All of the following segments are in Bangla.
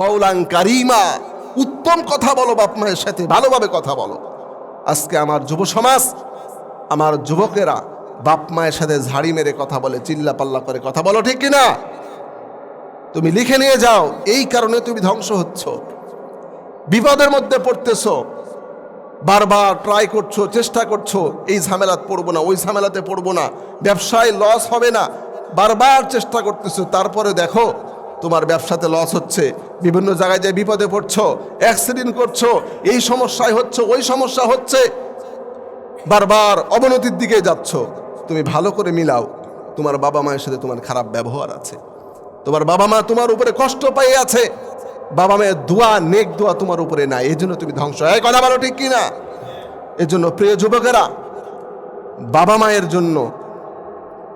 কৌলাং কারিমা, উত্তম কথা বলো বাপ মায়ের সাথে, ভালোভাবে কথা বলো। আজকে আমার যুব সমাজ, আমার যুবকেরা বাপ মায়ের সাথে ঝাড়ি মেরে কথা বলে চিল্লা পাল্লা করে কথা বলো, ঠিক কিনা? তুমি লিখে নিয়ে যাও, এই কারণে তুমি ধ্বংস হচ্ছ। বিপদের মধ্যে পড়তেছো, বারবার ট্রাই করছ, চেষ্টা করছ, এই ঝামেলাতে পড়ব না, ওই ঝামেলাতে পড়ব না, ব্যবসায় লস হবে না, বারবার চেষ্টা করতেছো, তারপরে দেখো তোমার ব্যবসাতে লস হচ্ছে, বিভিন্ন জায়গায় যে বিপদে পড়ছো অ্যাক্সিডেন্ট করছ, এই সমস্যায় হচ্ছে, ওই সমস্যা হচ্ছে, বারবার অবনতির দিকে যাচ্ছ। তুমি ভালো করে মিলাও, তোমার বাবা মায়ের সাথে তোমার খারাপ ব্যবহার আছে। তোমার বাবা মা তোমার উপরে কষ্ট পাই আছে। বাবা মায়ের দোয়া, নেক দোয়া তোমার উপরে নাই এই জন্য তুমি ধ্বংস। হয় কথা বলো ঠিক কিনা? এর জন্য প্রিয় যুবকেরা, বাবা মায়ের জন্য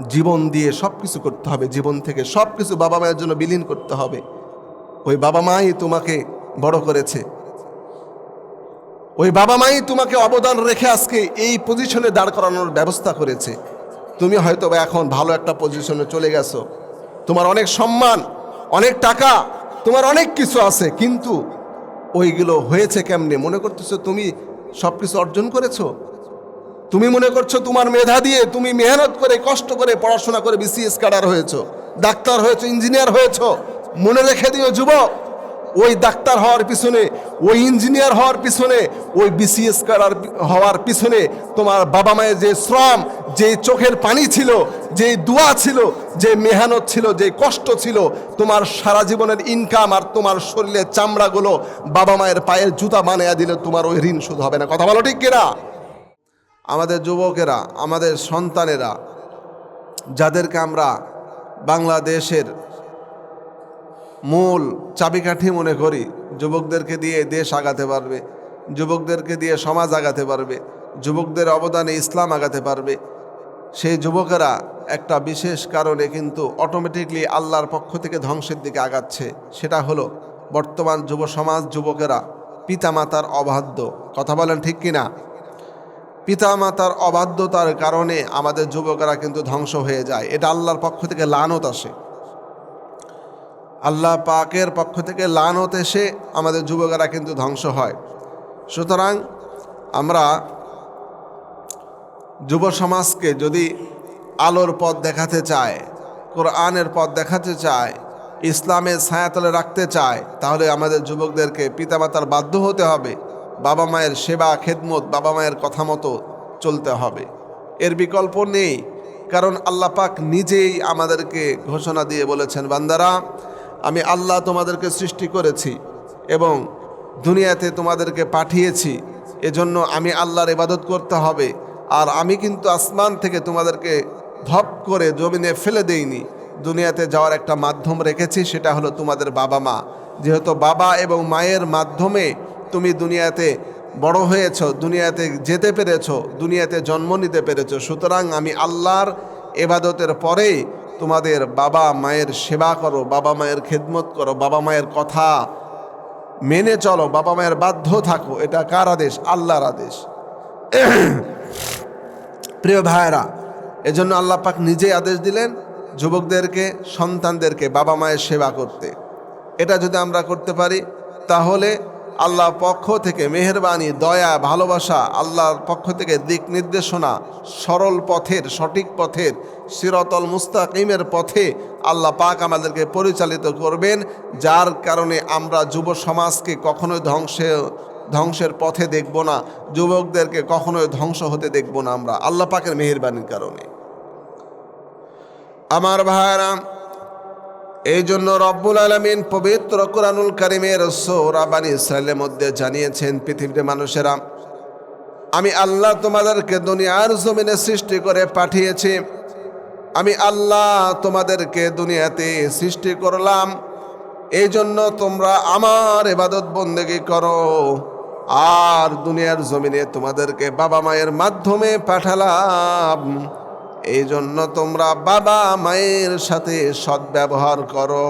জীবন দিয়ে সব কিছু করতে হবে, জীবন থেকে সব কিছু বাবা মায়ের জন্য বিলীন করতে হবে। ওই বাবা মাই তোমাকে বড় করেছে। ওই বাবা মাই তোমাকে অবদান রেখে আজকে এই পজিশনে দাঁড় করানোর ব্যবস্থা করেছে। তুমি হয়তো এখন ভালো একটা পজিশনে চলে গেছো। তোমার অনেক সম্মান, অনেক টাকা, তোমার অনেক কিছু আছে, কিন্তু ওইগুলো হয়েছে কেমনে? মনে করতেছো তুমি সব কিছু অর্জন করেছ? তুমি মনে করছ তোমার মেধা দিয়ে তুমি মেহনত করে, কষ্ট করে পড়াশোনা করে বিসিএস ক্যাডার হয়েছো, ডাক্তার হয়েছো ইঞ্জিনিয়ার হয়েছো, মনে রেখে দিও যুবক, ওই ডাক্তার হওয়ার পিছনে, ওই ইঞ্জিনিয়ার হওয়ার পিছনে, ওই বিসিএস ক্যাডার হওয়ার পিছনে তোমার বাবা মায়ের যে শ্রম, যে চোখের পানি ছিল, যে দোয়া ছিল, যে মেহনত ছিল, যে কষ্ট ছিল, তোমার সারা জীবনের ইনকাম আর তোমার শরীরের চামড়াগুলো বাবা মায়ের পায়ের জুতা বানিয়ে দিলে তোমার ওই ঋণ শোধ হবে না। কথা বলো ঠিক কিনা? আমাদের যুবকেরা, আমাদের সন্তানেরা, যাদেরকে আমরা বাংলাদেশের মূল চাবিকাঠি মনে করি, যুবকদেরকে দিয়ে দেশ আগাতে পারবে, যুবকদেরকে দিয়ে সমাজ আগাতে পারবে, যুবকদের অবদানে ইসলাম আগাতে পারবে। সেই যুবকেরা একটা বিশেষ কারণে কিন্তু অটোমেটিকলি আল্লাহর পক্ষ থেকে ধ্বংসের দিকে আগাচ্ছে, সেটা হলো বর্তমান যুব সমাজ যুবকেরা পিতামাতার অবাধ্য। কথা বলেন ঠিক কিনা? পিতামাতার অবাধ্যতার কারণে আমাদের যুবকেরা কিন্তু ধ্বংস হয়ে যায়। এটা আল্লাহর পক্ষ থেকে লানত আসে। আল্লাহ পাকের পক্ষ থেকে লানত এসে আমাদের যুবকেরা কিন্তু ধ্বংস হয়। সুতরাং আমরা যুব সমাজকে যদি আলোর পথ দেখাতে চায়, কোরআনের পথ দেখাতে চায়, ইসলামের ছায়াতলে রাখতে চায়, তাহলে আমাদের যুবকদেরকে পিতামাতার বাধ্য হতে হবে। বাবা মায়ের সেবা, খেদমত, বাবা মায়ের কথা মতো চলতে হবে। এর বিকল্প নেই, কারণ আল্লাহ পাক নিজেই আমাদেরকে ঘোষণা দিয়ে বলেছেন, বান্দারা, আমি আল্লাহ তোমাদেরকে সৃষ্টি করেছি এবং দুনিয়াতে তোমাদেরকে পাঠিয়েছি, এজন্য আমি আল্লাহর ইবাদত করতে হবে। আর আমি কিন্তু আসমান থেকে তোমাদেরকে ধপ করে জমিনে ফেলে দেইনি, দুনিয়াতে যাওয়ার একটা মাধ্যম রেখেছি, সেটা হলো তোমাদের বাবা মা। যেহেতু বাবা এবং মায়ের মাধ্যমে তুমি দুনিয়াতে বড় হয়েছ, দুনিয়াতে যেতে পেরেছ, দুনিয়াতে জন্ম নিতে পেরেছ, সুতরাং আমি আল্লাহর এবাদতের পরেই তোমাদের বাবা মায়ের সেবা করো, বাবা মায়ের খেদমত করো, বাবা মায়ের কথা মেনে চলো, বাবা মায়ের বাধ্য থাকো, এটা কার আদেশ? আল্লাহর আদেশ। প্রিয় ভাইয়েরা, এজন্য আল্লাহ পাক নিজেই আদেশ দিলেন যুবকদেরকে, সন্তানদেরকে বাবা মায়ের সেবা করতে। এটা যদি আমরা করতে পারি, তাহলে আল্লাহ পক্ষ থেকে মেহরবানি, দয়া, ভালোবাসা, আল্লাহর পক্ষ থেকে দিক নির্দেশনা, সরল পথের, সঠিক পথের, সিরতল মুস্তাকিমের পথে আল্লাহ পাক আমাদেরকে পরিচালিত করবেন, যার কারণে আমরা যুব সমাজকে কখনোই ধ্বংসে, ধ্বংসের পথে দেখব না, যুবকদেরকে কখনোই ধ্বংস হতে দেখব না আমরা, আল্লাহ পাকের মেহরবানির কারণে। আমার ভাইরা এই জন্য রব্বুল আলমিন পবিত্র কোরআনুল কারিমের সৌরাবানি ইসরায়েলের মধ্যে জানিয়েছেন পৃথিবীর মানুষেরা, আমি আল্লাহ তোমাদেরকে দুনিয়ার জমিনে সৃষ্টি করে পাঠিয়েছি। আমি আল্লাহ তোমাদেরকে দুনিয়াতে সৃষ্টি করলাম। এই জন্য তোমরা আমার এবাদত বন্দেগি করো। আর দুনিয়ার জমিনে তোমাদেরকে বাবা মায়ের মাধ্যমে পাঠালাম। এই জন্য তোমরা বাবা মায়ের সাথে সদ্ব্যবহার করো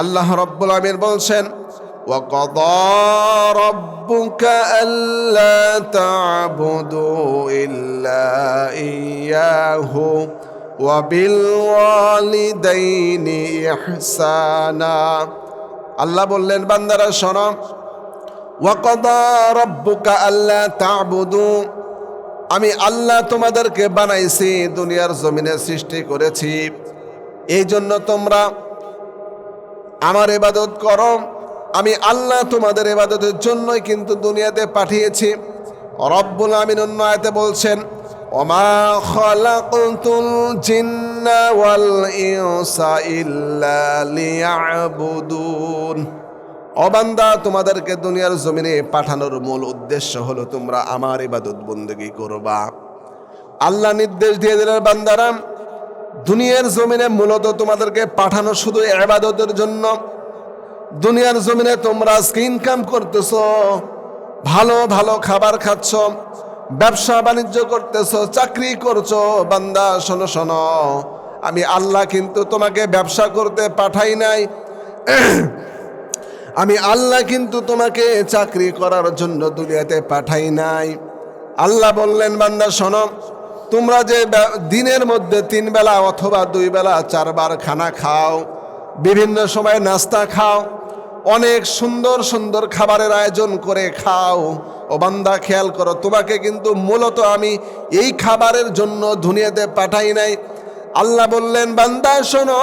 আল্লাহ রব্বুল আমির বলছেন وقضى ربك ألا تعبدوا إلا إياه وبالوالدين إحسانا আল্লাহ বললেন বান্দারা শোনো ওয়াকদা রব্বুকা আল্লাহ তাবুদু আমি আল্লাহ তোমাদেরকে বানাইছি, দুনিয়ার জমিনে সৃষ্টি করেছি। এই জন্য তোমরা আমার এবাদত করো। আমি আল্লাহ তোমাদের এবাদতের জন্যই কিন্তু দুনিয়াতে পাঠিয়েছি। রব্বুল আমিন অন্য আয়তে বলছেন, ওমা খলাকুল জিন্না ওয়াল ইনসা ইল্লা লিয়াবুদুন। অবান্দা তোমাদেরকে দুনিয়ার জমিনে পাঠানোর মূল উদ্দেশ্য হলো তোমরা আমার ইবাদত বন্দেগী করবা। আল্লাহ নির্দেশ দিয়ে দিলেন বান্দারাম দুনিয়ার জমিনে মূলত তোমাদেরকে পাঠানো শুধু এবাদতের জন্য। দুনিয়ার জমিনে তোমরা ইনকাম করতেছ, ভালো ভালো খাবার খাচ্ছ, ব্যবসা বাণিজ্য করতেছ, চাকরি করছ। বান্দা, শোনো শোনো, আমি আল্লাহ কিন্তু তোমাকে ব্যবসা করতে পাঠাই নাই। আমি আল্লাহ কিন্তু তোমাকে চাকরি করার জন্য দুনিয়াতে পাঠাই নাই। আল্লাহ বললেন, বান্দা, শোনো, তোমরা যে দিনের মধ্যে তিন বেলা অথবা দুই বেলা চারবার খানা খাও, বিভিন্ন সময় নাস্তা খাও, অনেক সুন্দর সুন্দর খাবারের আয়োজন করে খাও, ও বান্দা, খেয়াল করো, তোমাকে কিন্তু মূলত আমি এই খাবারের জন্য দুনিয়াতে পাঠাই নাই। আল্লাহ বললেন, বান্দা, শোনো,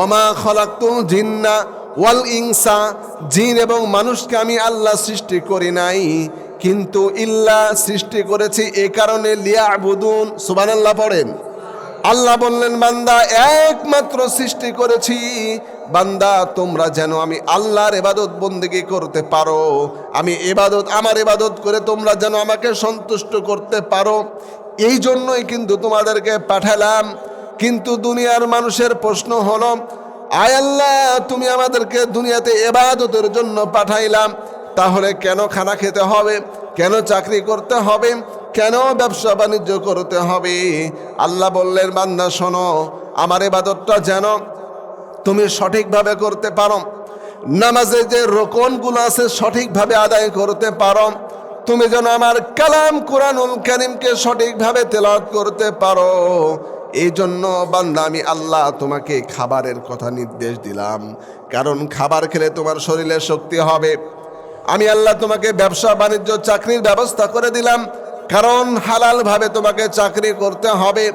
ওমা খলাক্তু জিন্না ওয়াল ইনসা, জিন এবং মানুষকে আমি আল্লাহ সৃষ্টি করি নাই, কিন্তু ইল্লা সৃষ্টি করেছি এ কারণে লিয়া বুদুন সুবান আল্লাহ পড়েন। আল্লাহ বললেন, বান্দা, একমাত্র সৃষ্টি করেছি। বান্দা, তোমরা যেন আমি আল্লাহর এবাদত বন্দিগি করতে পারো। আমি এবাদত আমার এবাদত করে তোমরা যেন আমাকে সন্তুষ্ট করতে পারো। এই জন্যই কিন্তু তোমাদেরকে পাঠালাম। কিন্তু দুনিয়ার মানুষের প্রশ্ন হলো আয় আল্লাহ, তুমি আমাদেরকে দুনিয়াতে এবাদতের জন্য পাঠাইলাম তাহলে কেন খানা খেতে হবে? কেন চাকরি করতে হবে? কেন ব্যবসা বাণিজ্য করতে হবে? আল্লাহ বললেন, বান্দা, শোনো, আমার এবাদতটা যেন তুমি সঠিকভাবে করতে পারো। নামাজে যে রোকনগুলো আছে, সঠিকভাবে আদায় করতে পারো। তুমি যেন আমার কালাম কোরআনুল করিমকে সঠিকভাবে তেলাওয়াত করতে পারো। এই জন্য বান্দা, আমি আল্লাহ তোমাকে খাবারের কথা নির্দেশ দিলাম। কারণ খাবার খেলে তোমার শরীরে শক্তি হবে। আমি আল্লাহ তোমাকে ব্যবসা, বাণিজ্য, চাকরির ব্যবস্থা করে দিলাম। কারণ হালালভাবে তোমাকে চাকরি করতে হবে।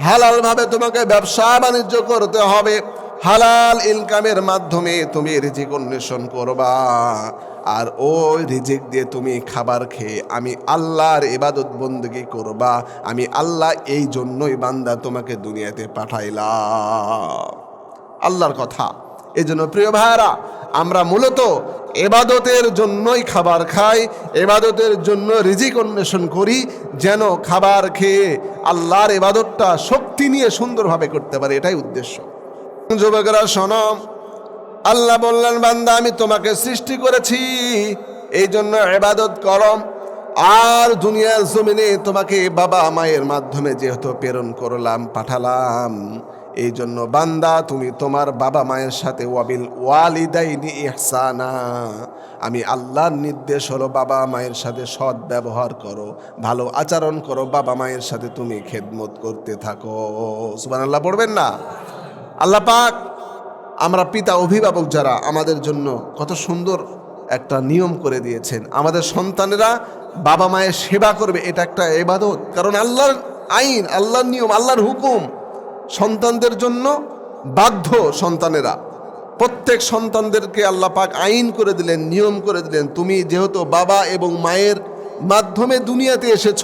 হালালভাবে তোমাকে ব্যবসা, বাণিজ্য করতে হবে। হালাল ইনকামের মাধ্যমে তুমি রিজিক অন্বেষণ করবা। আর ওই রিজিক দিয়ে তুমি খাবার খেয়ে আমি আল্লাহর ইবাদত বন্দী করবা। আমি আল্লাহ এই জন্যই বান্দা তোমাকে দুনিয়াতে পাঠাইলাম। আল্লাহর কথা। এই জন্য প্রিয় ভাইরা আমরা মূলত এবাদতের জন্যই খাবার খাই এবাদতের জন্য রিজিক অন্বেষণ করি, যেন খাবার খেয়ে আল্লাহর এবাদতটা শক্তি নিয়ে সুন্দরভাবে করতে পারে, এটাই উদ্দেশ্য। যুবকেরা, শোনো আল্লাহ বললেন, বান্দা, আমি তোমাকে সৃষ্টি করেছি এই জন্য এবাদত করম আর দুনিয়ার জমিনে তোমাকে বাবা মায়ের মাধ্যমে যেহেতু প্রেরণ করলাম, পাঠালাম এই জন্য বান্দা, তুমি তোমার বাবা মায়ের সাথে ওয়াবিল ওয়ালিদাইনি ইহসানা। আমি আল্লাহর নির্দেশ হলো বাবা মায়ের সাথে সৎ ব্যবহার করো, ভালো আচরণ করো, বাবা মায়ের সাথে তুমি খেদমত করতে থাকো। সুবহানাল্লাহ, পড়বেন না? আল্লাহ পাক আমরা পিতা অভিভাবক যারা, আমাদের জন্য কত সুন্দর একটা নিয়ম করে দিয়েছেন। আমাদের সন্তানেরা বাবা মায়ের সেবা করবে, এটা একটা এবাদত কারণ আল্লাহর আইন, আল্লাহর নিয়ম, আল্লাহর হুকুম সন্তানদের জন্য বাধ্য সন্তানেরা। প্রত্যেক সন্তানদেরকে আল্লাহ পাক আইন করে দিলেন, নিয়ম করে দিলেন, তুমি যেহেতু বাবা এবং মায়ের মাধ্যমে দুনিয়াতে এসেছ,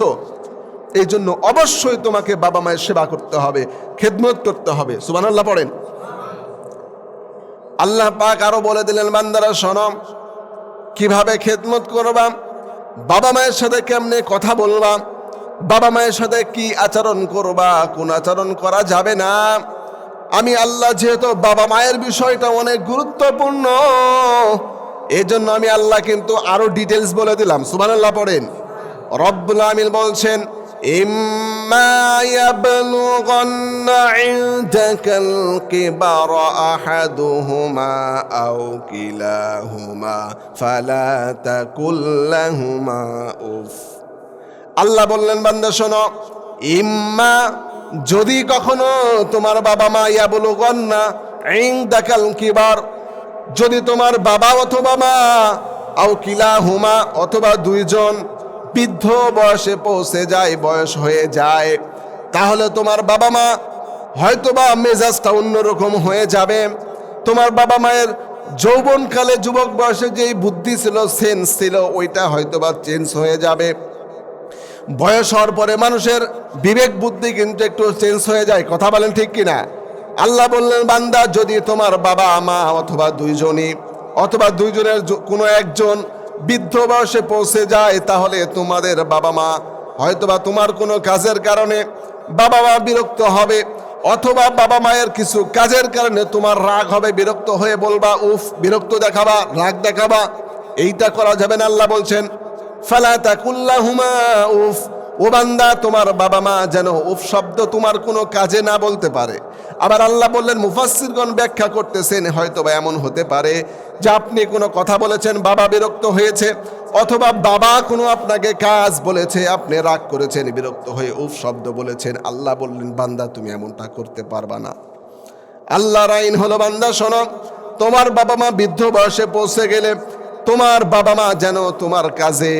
এই জন্য অবশ্যই তোমাকে বাবা মায়ের সেবা করতে হবে, খেদমত করতে হবে। সুবহানাল্লাহ পড়েন। আল্লাহ পাক আরও বলে দিলেন, বান্দারা শোনম কীভাবে খেদমত করবা? বাবা মায়ের সাথে কেমনে কথা বলবা? বাবা মায়ের সাথে কি আচরণ করবা? কোন আচরণ করা যাবে না? আমি আল্লাহ যেহেতু বাবা মায়ের বিষয়টা অনেক গুরুত্বপূর্ণ এই জন্য আমি আল্লাহ কিন্তু আরও ডিটেলস বলে দিলাম। সুবহানাল্লাহ পড়েন। রব্বুল আমিন বলছেন إما يبلغن عندك الكبر أحدهما أو كلاهما فلا تقل لهما أف আল্লাহ বললেন বান্দা শোনো ইম্মা যদি কখনো তোমার বাবা মা ইয়া বলুগন না ইং দাকাল কিবার যদি তোমার বাবা অথবা মা আও কিলা হুমা অথবা দুইজন বৃদ্ধ বয়সে পৌঁছে যায়, বয়স হয়ে যায়, তাহলে তোমার বাবা মা হয়তোবা মেজাজটা অন্যরকম হয়ে যাবে। তোমার বাবা মায়ের যৌবনকালে যুবক বয়সে যেই বুদ্ধি ছিল সেন্স ছিল, ওইটা হয়তোবা চেঞ্জ হয়ে যাবে। বয়স হওয়ার পরে মানুষের বিবেক বুদ্ধি কিন্তু একটু চেঞ্জ হয়ে যায়, কথা বলেন ঠিক কিনা? আল্লাহ বললেন, বান্দা, যদি তোমার বাবা, মা অথবা দুইজনই, অথবা দুইজনের কোনো একজন বৃদ্ধ বয়সে পৌঁছে যায়, তাহলে তোমাদের বাবা মা হয়তোবা তোমার কোনো কাজের কারণে বাবা মা বিরক্ত হবে, অথবা বাবা মায়ের কিছু কাজের কারণে তোমার রাগ হবে, বিরক্ত হয়ে বলবা, উফ, বিরক্ত দেখাবা, রাগ দেখাবা, এইটা করা যাবে না, আল্লাহ বলছেন, ফালা তাকুল্লাহুমা, উফ। ও বান্দা, তোমার বাবা মা যেন উফ শব্দ তোমার কোনো কাজে না বলতে পারে। আবার আল্লাহ বললেন, মুফাসসিরগণ ব্যাখ্যা করতেছেন হয়তো বা এমন হতে পারে যে আপনি কোনো কথা বলেছেন, বাবা বিরক্ত হয়েছে, অথবা বাবা কোনো আপনাকে কাজ বলেছে, আপনি রাগ করেছেন, বিরক্ত হয়ে উফ শব্দ বলেছেন। আল্লাহ বললেন, বান্দা, তুমি এমনটা করতে পারবা না। আল্লাহর আইন হলো, বান্দা, শোনো, তোমার বাবা মা বৃদ্ধ বয়সে পৌঁছে গেলে তোমার বাবা মা যেন তোমার কাজে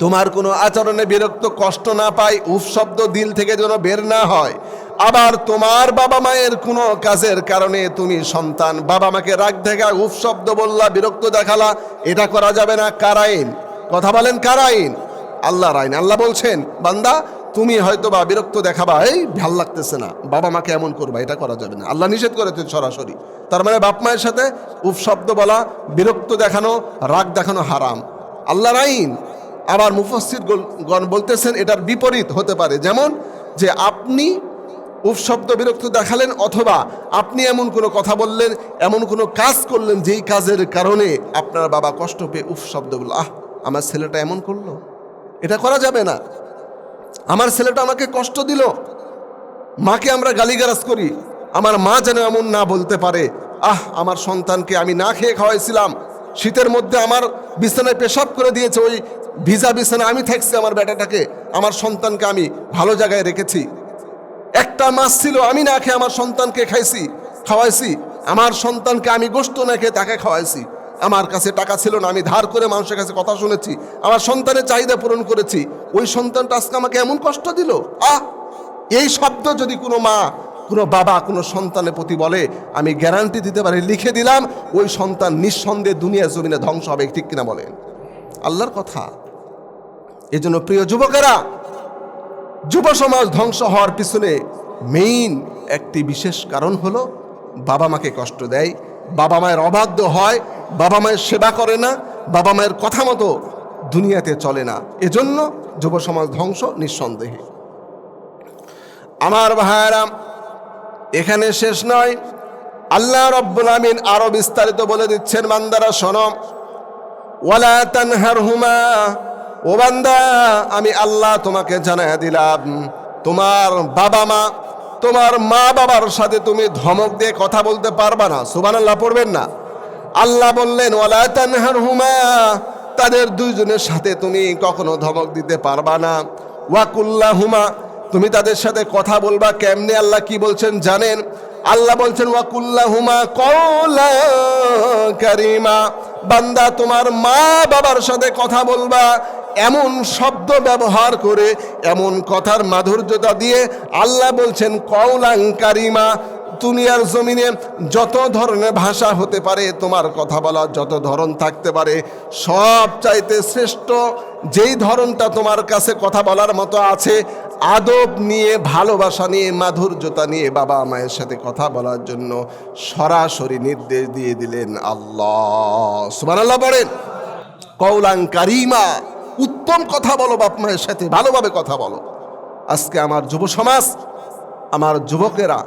তোমার কোনো আচরণে বিরক্ত কষ্ট না পায়, উফ শব্দ দিল থেকে যেন বের না হয়। আবার তোমার বাবা মায়ের কোনো কাজের কারণে তুমি সন্তান, বাবা মাকে রাগ দেখা উফ শব্দ বললা, বিরক্ত দেখালা, এটা করা যাবে না কারাইন কথা বলেন কারাইন আল্লাহর আইন। আল্লাহ বলছেন, বান্দা, তুমি হয়তো বা বিরক্ত দেখাবা, এই ভালো লাগতেছে না, বাবা মাকে এমন করবা, এটা করা যাবে না। আল্লাহ নিষেধ করেছে সরাসরি। তার মানে বাপ মায়ের সাথে উফ শব্দ বলা, বিরক্ত দেখানো, রাগ দেখানো হারাম। আল্লাহর আইন। আবার মুফাসির গণ বলতেছেন, এটার বিপরীত হতে পারে। যেমন যে আপনি উফ শব্দ বিরক্ত দেখালেন অথবা আপনি এমন কোনো কথা বললেন, এমন কোনো কাজ করলেন যেই কাজের কারণে আপনার বাবা কষ্ট পেয়ে উফ শব্দ বলল, আহ, আমার ছেলেটা এমন করল। এটা করা যাবে না। আমার ছেলেটা আমাকে কষ্ট দিল। মাকে আমরা গালিগালাজ করি। আমার মা যেন এমন না বলতে পারে, আহ, আমার সন্তানকে আমি না খেয়ে খাওয়াইছিলাম। শীতের মধ্যে আমার বিছানায় পেশাব করে দিয়েছে ওই ভিজা বিছানা, আমি থাকছি আমার বেটাটাকে, আমার সন্তানকে আমি ভালো জায়গায় রেখেছি। একটা মাছ ছিল, আমি না খেয়ে আমার সন্তানকে খাইছি, খাওয়াইছি, আমার সন্তানকে আমি গোস্ত না খেয়ে তাকে খাওয়াইছি। আমার কাছে টাকা ছিল না, আমি ধার করে মানুষের কাছে কথা শুনেছি, আমার সন্তানের চাহিদা পূরণ করেছি। ওই সন্তানটা আজকে আমাকে এমন কষ্ট দিল। আহ! এই শব্দ যদি কোনো মা, কোনো বাবা, কোনো সন্তানের প্রতি বলে, আমি গ্যারান্টি দিতে পারি, লিখে দিলাম, ওই সন্তান নিঃসন্দেহে দুনিয়া জমিনে ধ্বংস হবে, ঠিক কিনা বলেন? আল্লাহর কথা। এজন্য প্রিয় যুবকেরা, যুব সমাজ ধ্বংস হওয়ার পিছনে মেইন একটি বিশেষ কারণ হলো বাবা মাকে কষ্ট দেয়। বাবা মায়ের অবাধ্য হয়, বাবা মায়ের সেবা করে না, বাবা মায়ের কথা মতো দুনিয়াতে চলে না। এজন্য যুব সমাজ ধ্বংস নিঃসন্দেহে। আমার ভাইয়েরা, এখানে শেষ নয়। আল্লাহ রব্বুল আমিন আরও বিস্তারিত বলে দিচ্ছেন মান্দারা সনম ওয়ালা তানহার হুমা ও বান্দা, আমি আল্লাহ তোমাকে জানাই দিলাম। তোমার বাবা মা, তোমার মা বাবার সাথে তুমি ধমক দিয়ে কথা বলতে পারবা না। সুবান আল্লাহ পড়বেন না। আল্লাহ বললেন তানহার হুমা তাদের দুইজনের সাথে তুমি কখনো ধমক দিতে পারবা না। ওয়াকুল্লা হুমা তুমি তাদের সাথে কথা বলবা কেমনে? আল্লাহ কি বলছেন জানেন? আল্লাহ বলছেন ওয়াকুল্লা হুমা কওলা কারিমা বান্দা তোমার মা বাবার সাথে কথা বলবা এমন শব্দ ব্যবহার করে, এমন কথার মাধুর্যতা দিয়ে আল্লাহ বলছেন কওলাং কারিমা, দুনিয়ার জমিনে যত ধরনের ভাষা হতে পারে, তোমার কথা বলার যত ধরন থাকতে পারে, সব চাইতে শ্রেষ্ঠ যেই ধরনটা তোমার কাছে কথা বলার মতো আছে, আদব নিয়ে, ভালোবাসা নিয়ে, মাধুর্যতা নিয়ে বাবা মায়ের সাথে কথা বলার জন্য সরাসরি নির্দেশ দিয়ে দিলেন আল্লাহ। সুমান আল্লাহ বলেন কৌলাং কারিমা উত্তম কথা বলো বাপ মায়ের সাথে, ভালোভাবে কথা বলো। আজকে আমার যুব সমাজ, আমার যুবকেরা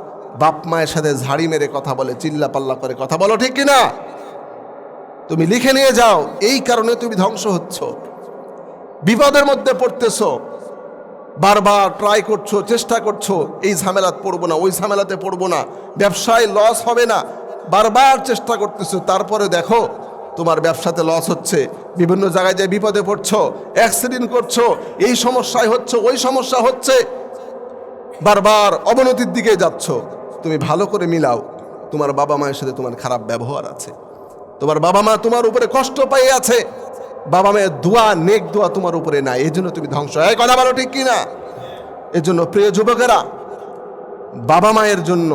বাপ মায়ের সাথে ঝাড়ি মেরে কথা বলে, চিল্লা পাল্লা করে কথা বলো, ঠিক কিনা? তুমি লিখে নিয়ে যাও, এই কারণে তুমি ধ্বংস হচ্ছ। বিপদের মধ্যে পড়তেছো, বারবার ট্রাই করছ, চেষ্টা করছ, এই ঝামেলাতে পড়ব না, ওই ঝামেলাতে পড়ব না, ব্যবসায় লস হবে না, বারবার চেষ্টা করতেছো, তারপরে দেখো তোমার ব্যবসাতে লস হচ্ছে, বিভিন্ন জায়গায় যে বিপদে পড়ছো অ্যাক্সিডেন্ট করছ, এই সমস্যায় হচ্ছে, ওই সমস্যা হচ্ছে, বারবার অবনতির দিকে যাচ্ছ। তুমি ভালো করে মিলাও, তোমার বাবা মায়ের সাথে তোমার খারাপ ব্যবহার আছে। তোমার বাবা মা তোমার উপরে কষ্ট পাই আছে, বাবা মায়ের দোয়া, নেক দোয়া তোমার উপরে নাই এই জন্য তুমি ধ্বংস। এই কথা বলো ঠিক কিনা? এর জন্য প্রিয় যুবকেরা, বাবা মায়ের জন্য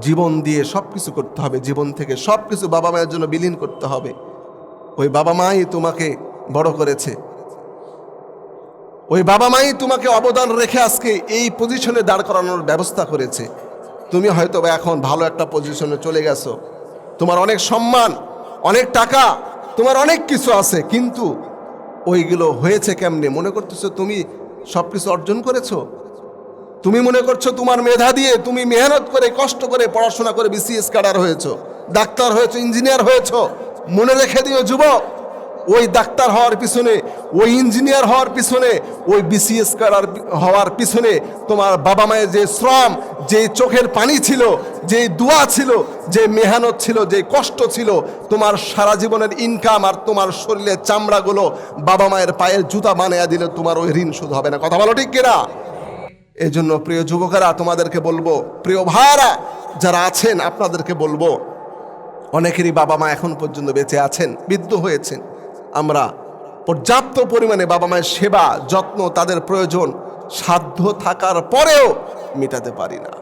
জীবন দিয়ে সব কিছু করতে হবে, জীবন থেকে সব কিছু বাবা মায়ের জন্য বিলীন করতে হবে। ওই বাবা মাই তোমাকে বড় করেছে। ওই বাবা মাই তোমাকে অবদান রেখে আজকে এই পজিশনে দাঁড় করানোর ব্যবস্থা করেছে। তুমি হয়তো এখন ভালো একটা পজিশনে চলে গেছো। তোমার অনেক সম্মান, অনেক টাকা, তোমার অনেক কিছু আছে, কিন্তু ওইগুলো হয়েছে কেমনে? মনে করতেছো তুমি সব কিছু অর্জন করেছ? তুমি মনে করছ তোমার মেধা দিয়ে তুমি মেহনত করে, কষ্ট করে পড়াশোনা করে বিসিএস ক্যাডার হয়েছো, ডাক্তার হয়েছো ইঞ্জিনিয়ার হয়েছো। মনে রেখে দিও যুবক, ওই ডাক্তার হওয়ার পিছনে, ওই ইঞ্জিনিয়ার হওয়ার পিছনে, ওই বিসিএস ক্যাডার হওয়ার পিছনে তোমার বাবা মায়ের যে শ্রম, যে চোখের পানি ছিল, যে দোয়া ছিল, যে মেহনত ছিল, যে কষ্ট ছিল, তোমার সারা জীবনের ইনকাম আর তোমার শরীরের চামড়াগুলো বাবা মায়ের পায়ের জুতা বানিয়ে দিলে তোমার ওই ঋণ শুধু হবে না। কথা বলো ঠিক কিনা? এই জন্য প্রিয় যুবকেরা, তোমাদেরকে বলব, প্রিয় ভাইরা যারা আছেন, আপনাদেরকে বলব, অনেকেরই বাবা মা এখন পর্যন্ত বেঁচে আছেন, বৃদ্ধ হয়েছেন। আমরা পর্যাপ্ত পরিমাণে বাবা মায়ের সেবা, যত্ন, তাদের প্রয়োজন, সাধ্য থাকার পরেও মেটাতে পারি না।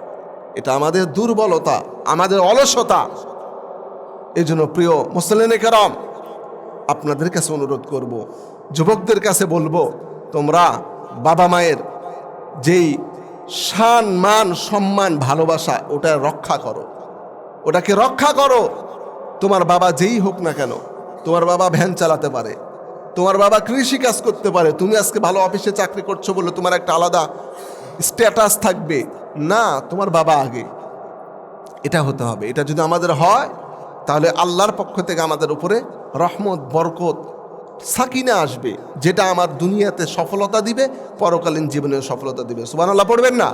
এটা আমাদের দুর্বলতা, আমাদের অলসতা। এই জন্য প্রিয় মুসলিন কেরাম, আপনাদের কাছে অনুরোধ করব, যুবকদের কাছে বলব, তোমরা বাবা মায়ের যেই শান, মান, সম্মান, ভালোবাসা, ওটা রক্ষা করো। ওটাকে রক্ষা করো। তোমার বাবা যেই হোক না কেন, তোমার বাবা ভ্যান চালাতে পারে, তোমার বাবা কৃষি কাজ করতে পারে, তুমি আজকে ভালো অফিসে চাকরি করছ বলে তোমার একটা আলাদা স্ট্যাটাস থাকবে। না, তোমার বাবা আগে। এটা হতে হবে। এটা যদি আমাদের হয়, তাহলে আল্লাহর পক্ষ থেকে আমাদের উপরে রহমত, বরকত সাকিনা আসবে, যেটা আমার দুনিয়াতে সফলতা দিবে, পরকালীন জীবনে সফলতা দিবে সুবান আল্লাহ পড়বেন না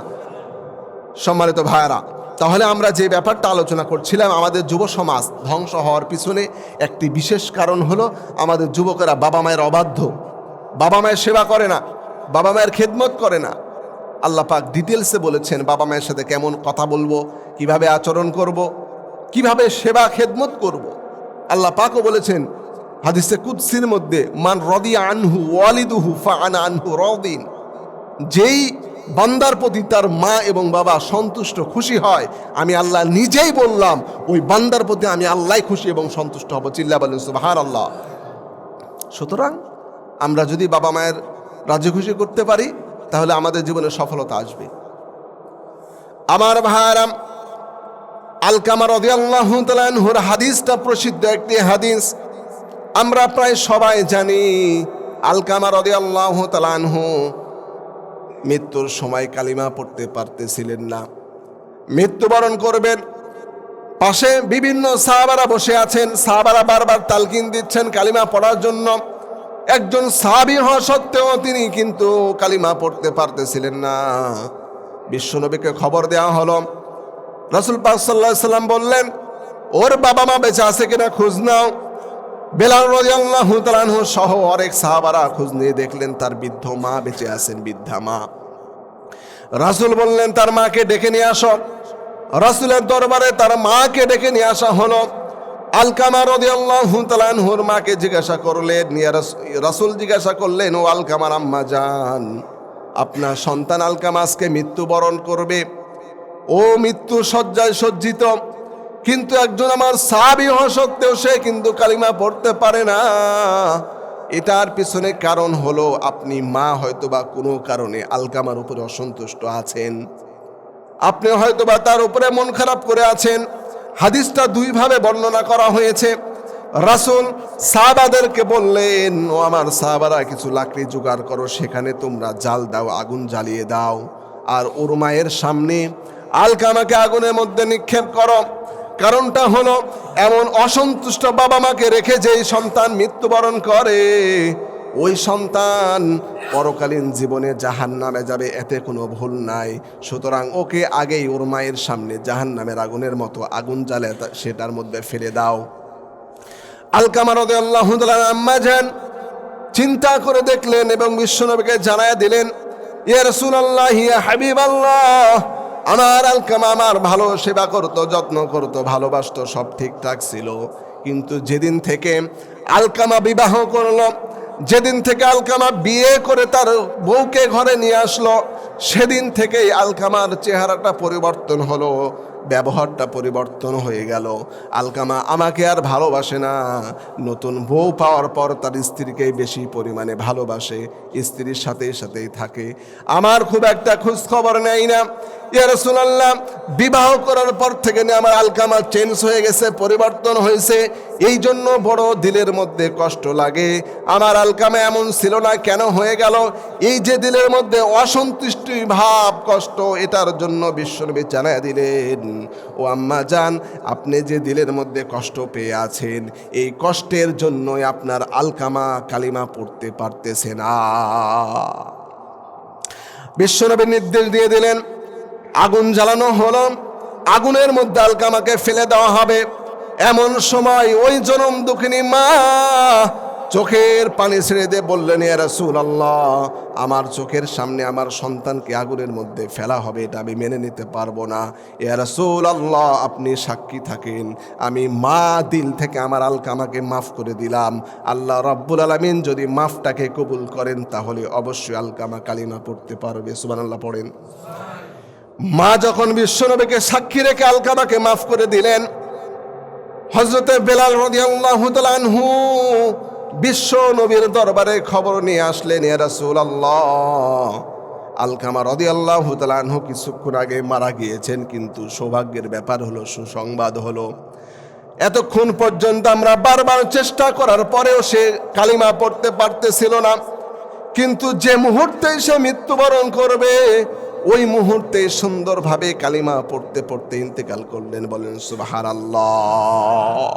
সম্মানিত ভাইয়ারা, তাহলে আমরা যে ব্যাপারটা আলোচনা করছিলাম, আমাদের যুব সমাজ ধ্বংস হওয়ার পিছনে একটি বিশেষ কারণ হলো আমাদের যুবকেরা বাবা মায়ের অবাধ্য বাবা মায়ের সেবা করে না, বাবা মায়ের খেদমত করে না আল্লাহ পাক ডিটেলসে বলেছেন, বাবা মায়ের সাথে কেমন কথা বলব, কীভাবে আচরণ করব। কীভাবে সেবা খেদমত করব। আল্লাহ পাকও বলেছেন হাদিসে কুৎসির মধ্যে, মান রদি আনহু ওয়ালিদুহু ফা আনা আনহু রদিন। যেই বান্দার প্রতি তার মা এবং বাবা সন্তুষ্ট, খুশি হয়, আমি আল্লাহ নিজেই বললাম, ওই বান্দার প্রতি আমি আল্লাহ খুশি এবং সন্তুষ্ট হব। চিল্লা বলেন সুবাহার আল্লাহ সুতরাং আমরা যদি বাবা মায়ের রাজি খুশি করতে পারি, তাহলে আমাদের জীবনে সফলতা আসবে। আমার ভাইরাম আলকামার রদিয়াল্লাহ তালানহুর হাদিসটা প্রসিদ্ধ একটি হাদিস। আমরা প্রায় সবাই জানি আলকামা রদিয়াল্লাহ তালানহু মৃত্যুর সময় কালিমা পড়তে পারতেছিলেন না। মৃত্যুবরণ করবেন। পাশে বিভিন্ন সাহাবারা বসে আছেন। সাহাবারা বারবার তালকিন দিচ্ছেন কালিমা পড়ার জন্য। একজন সাহাবি হওয়া সত্ত্বেও তিনি কিন্তু কালিমা পড়তে পারতেছিলেন না। বিশ্বনবীকে খবর দেওয়া হলো। রাসুল পাক সাল্লাহ সাল্লাম বললেন, ওর বাবা মা বেঁচে আছে কিনা খোঁজ নাও। বেলাল রাদিয়াল্লাহু তাআলাহু সহ অনেক সাহাবারা খোঁজ নিয়ে দেখলেন তার বৃদ্ধ মা বেঁচে আছেন, বৃদ্ধা মা। রাসূল বললেন, তার মাকে ডেকে নিয়ে আসো। রাসূলের দরবারে তার মাকে ডেকে নিয়ে আসা হলো। আলকামা রাদিয়াল্লাহু তাআলাহুর মাকে জিজ্ঞাসা করলেন রাস- রাসূল জিজ্ঞাসা করলেন, ও আলকামার আম্মা জান, আপনার সন্তান আলকামা আজকে মৃত্যুবরণ করবে। ও মৃত্যু শয্যায় সজ্জিত। কিন্তু একজন আমার সাবি হওয়া সত্ত্বেও সে কিন্তু কালিমা পড়তে পারে না। এটার পিছনে কারণ হলো আপনি মা হয়তো বা কোনো কারণে আলকামার উপরে অসন্তুষ্ট আছেন। আপনি হয়তো বা তার উপরে মন খারাপ করে আছেন। হাদিসটা দুইভাবে বর্ণনা করা হয়েছে। রাসুল সাহাবাদেরকে বললেন, ও আমার সাহাবারা, কিছু লাকড়ি জোগাড় করো, সেখানে তোমরা জাল দাও, আগুন জ্বালিয়ে দাও, আর ওর মায়ের সামনে আলকামাকে আগুনের মধ্যে নিক্ষেপ করো। কারণটা হলো, এমন অসন্তুষ্ট বাবা মাকে রেখে যেই সন্তান মৃত্যুবরণ করে, ওই সন্তান পরকালীন জীবনে জাহান নামে যাবে, এতে কোনো ভুল নাই। সুতরাং ওকে আগেই ওর মায়ের সামনে জাহান নামের আগুনের মতো আগুন জ্বালে সেটার মধ্যে ফেলে দাও। আলকামার আল্লাহ আম্মা চিন্তা করে দেখলেন এবং বিশ্বনবীকে জানায় দিলেন, ইয়া রাসূলুল্লাহ, ইয়া হাবিবাল্লাহ আমার আলকামা আমার ভালো সেবা করতো, যত্ন করতো, ভালোবাসতো, সব ঠিকঠাক ছিল। কিন্তু যেদিন থেকে আলকামা বিবাহ করল, যেদিন থেকে আলকামা বিয়ে করে তার বউকে ঘরে নিয়ে আসলো, সেদিন থেকেই আলকামার চেহারাটা পরিবর্তন হলো, ব্যবহারটা পরিবর্তন হয়ে গেল। আলকামা আমাকে আর ভালোবাসে না। নতুন বউ পাওয়ার পর তার স্ত্রীকেই বেশি পরিমাণে ভালোবাসে, স্ত্রীর সাথে সাথেই থাকে। আমার খুব একটা খোঁজ খবর নেই না। ইয়া রাসূলুল্লাহ, বিবাহ করার পর থেকে আমার আলকামা চেঞ্জ হয়ে গেছে, পরিবর্তন হয়েছে। এই জন্য বড় দিলের মধ্যে কষ্ট লাগে। আমার আলকামা এমন ছিল না, কেন হয়ে গেল? এই যে দিলের মধ্যে অসন্তুষ্টি, ভাব, কষ্ট, এটার জন্য বিশ্বনবী জানায় দিলেন, ও আম্মা যান আপনি যে দিলের মধ্যে কষ্ট পেয়ে আছেন, এই কষ্টের জন্যই আপনার আলকামা কালিমা পড়তে পারতেছে না। বিশ্বনবী নির্দেশ দিয়ে দিলেন আগুন জ্বালানো হলো। আগুনের মধ্যে আলকামাকে ফেলে দেওয়া হবে। এমন সময় ওই জনম দুঃখিনী মা চোখের পানি ছেড়ে দিয়ে বললেন রাসূল আল্লাহ আমার চোখের সামনে আমার সন্তানকে আগুনের মধ্যে ফেলা হবে, এটা আমি মেনে নিতে পারব না। রাসূল আল্লাহ আপনি সাক্ষী থাকেন। আমি মা দিল থেকে আমার আলকামাকে মাফ করে দিলাম। আল্লাহ রব্বুল আলমিন যদি মাফটাকে কবুল করেন, তাহলে অবশ্যই আলকামা কালিমা পড়তে পারবে। সুবহানাল্লাহ, পড়েন। মা যখন বিশ্বনবীকে সাক্ষী রেখে আলকামাকে মাফ করে দিলেন হজরতে বেলাল রদিয়াল্লাহু বিশ্ব নবীর দরবারে খবর নিয়ে আসলেন, ইয়া রাসূলুল্লাহ। আলকামা রদিয়াল্লাহু তাআলা আনহু কিছুক্ষণ আগে মারা গিয়েছেন, কিন্তু সৌভাগ্যের ব্যাপার হলো, সুসংবাদ হলো, এতক্ষণ পর্যন্ত আমরা বারবার চেষ্টা করার পরেও সে কালিমা পড়তে পারতেছিল না। কিন্তু যে মুহূর্তে সে মৃত্যুবরণ করবে ওই মুহূর্তে সুন্দরভাবে কালিমা পড়তে পড়তে ইন্তেকাল করলেন, বলেন সুবাহার আল্লাহ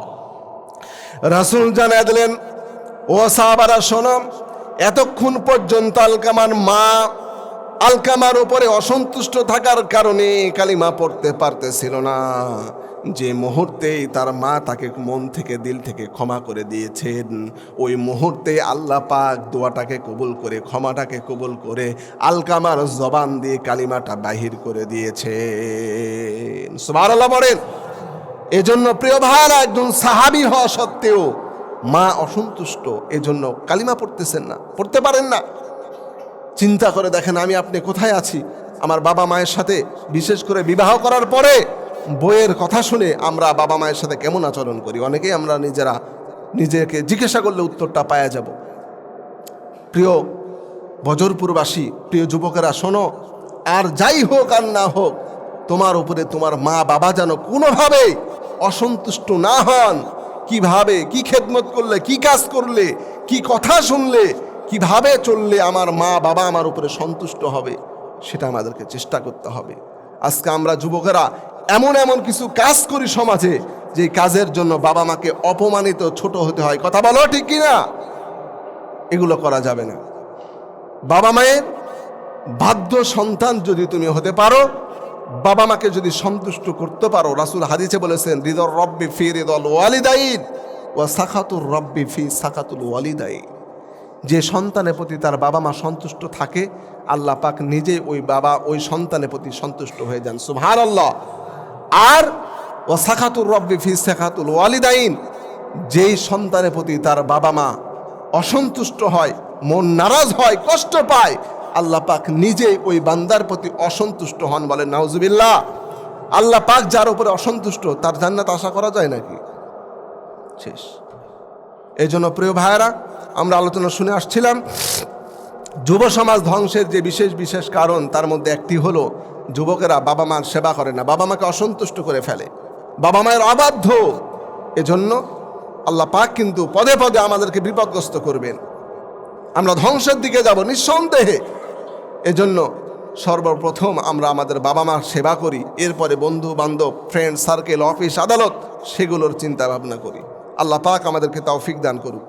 রাসুল জানা দিলেন, ও সাহাবারা সোনম এতক্ষণ পর্যন্ত আলকামার মা আলকামার উপরে অসন্তুষ্ট থাকার কারণে কালিমা পড়তে পারতেছিল না। যে মুহূর্তেই তার মা তাকে মন থেকে, দিল থেকে ক্ষমা করে দিয়েছেন, ওই মুহূর্তে আল্লাহ পাক দোয়াটাকে কবুল করে, ক্ষমাটাকে কবুল করে আলকামার জবান দিয়ে কালিমাটা বাহির করে সুবহানাল্লাহ বলেন এজন্য প্রিয় ভাইরা একজন সাহাবি হওয়া সত্ত্বেও মা অসন্তুষ্ট, এজন্য কালিমা পড়তেছেন না, পড়তে পারেন না। চিন্তা করে দেখেন, আমি আপনি কোথায় আছি? আমার বাবা মায়ের সাথে বিশেষ করে বিবাহ করার পরে বইয়ের কথা শুনে আমরা বাবা মায়ের সাথে কেমন আচরণ করি? অনেকেই আমরা নিজেরা নিজেকে জিজ্ঞাসা করলে উত্তরটা পাওয়া যাব। প্রিয় বজরপুরবাসী, প্রিয় যুবকেরা, শোনো, আর যাই হোক আর না হোক, তোমার উপরে তোমার মা বাবা যেন কোনোভাবে অসন্তুষ্ট না হন, কীভাবে, কি খেদমত করলে, কি কাজ করলে, কি কথা শুনলে, কীভাবে চললে আমার মা বাবা আমার উপরে সন্তুষ্ট হবে, সেটা আমাদেরকে চেষ্টা করতে হবে। আজকে আমরা যুবকেরা এমন এমন কিছু কাজ করি সমাজে, যে কাজের জন্য বাবা মাকে অপমানিত ছোট হতে হয়। কথা বলো ঠিক কিনা? এগুলো করা যাবে না। বাবা মায়ের বাধ্য সন্তান যদি তুমি হতে পারো, বাবা মাকে যদি সন্তুষ্ট করতে পারো, রাসুল হাদিসে বলেছেন হৃদর রব্বি ফি হৃদল ওয়ালিদাইন ও সাখাতুর রব্বি ফি সাখাতুল ওয়ালিদাইন। যে সন্তানের প্রতি তার বাবা মা সন্তুষ্ট থাকে, আল্লাহ পাক নিজে ওই বাবা, ওই সন্তানের প্রতি সন্তুষ্ট হয়ে যান। সুভার আল্লাহ আর ও সাখাতুর রব্বি ফি সাখাতুল ওয়ালিদাইন, যেই সন্তানের প্রতি তার বাবা মা অসন্তুষ্ট হয়, মন নারাজ হয়, কষ্ট পায়, আল্লাহ পাক নিজে ওই বান্দার প্রতি অসন্তুষ্ট হন বলেন নাউজুবিল্লাহ। আল্লাহ পাক যার উপরে অসন্তুষ্ট, তার জান্নাত আশা করা যায় নাকি? শেষ। এই জন্য প্রিয় ভাইয়েরা, আমরা আলোচনা শুনে আসছিলাম, যুব সমাজ ধ্বংসের যে বিশেষ বিশেষ কারণ, তার মধ্যে একটি হলো যুবকেরা বাবা মার সেবা করে না, বাবা মাকে অসন্তুষ্ট করে ফেলে। বাবা মায়ের অবাধ্য। এজন্য আল্লাহ পাক কিন্তু পদে পদে আমাদেরকে বিপদগ্রস্ত করবেন। আমরা ধ্বংসের দিকে যাব নিঃসন্দেহে। এজন্য সর্বপ্রথম আমরা আমাদের বাবা মার সেবা করি, এরপরে বন্ধু, বান্ধব ফ্রেন্ড সার্কেল অফিস আদালত, সেগুলোর চিন্তা ভাবনা করি। আল্লাহ পাক আমাদেরকে তৌফিক দান করুক।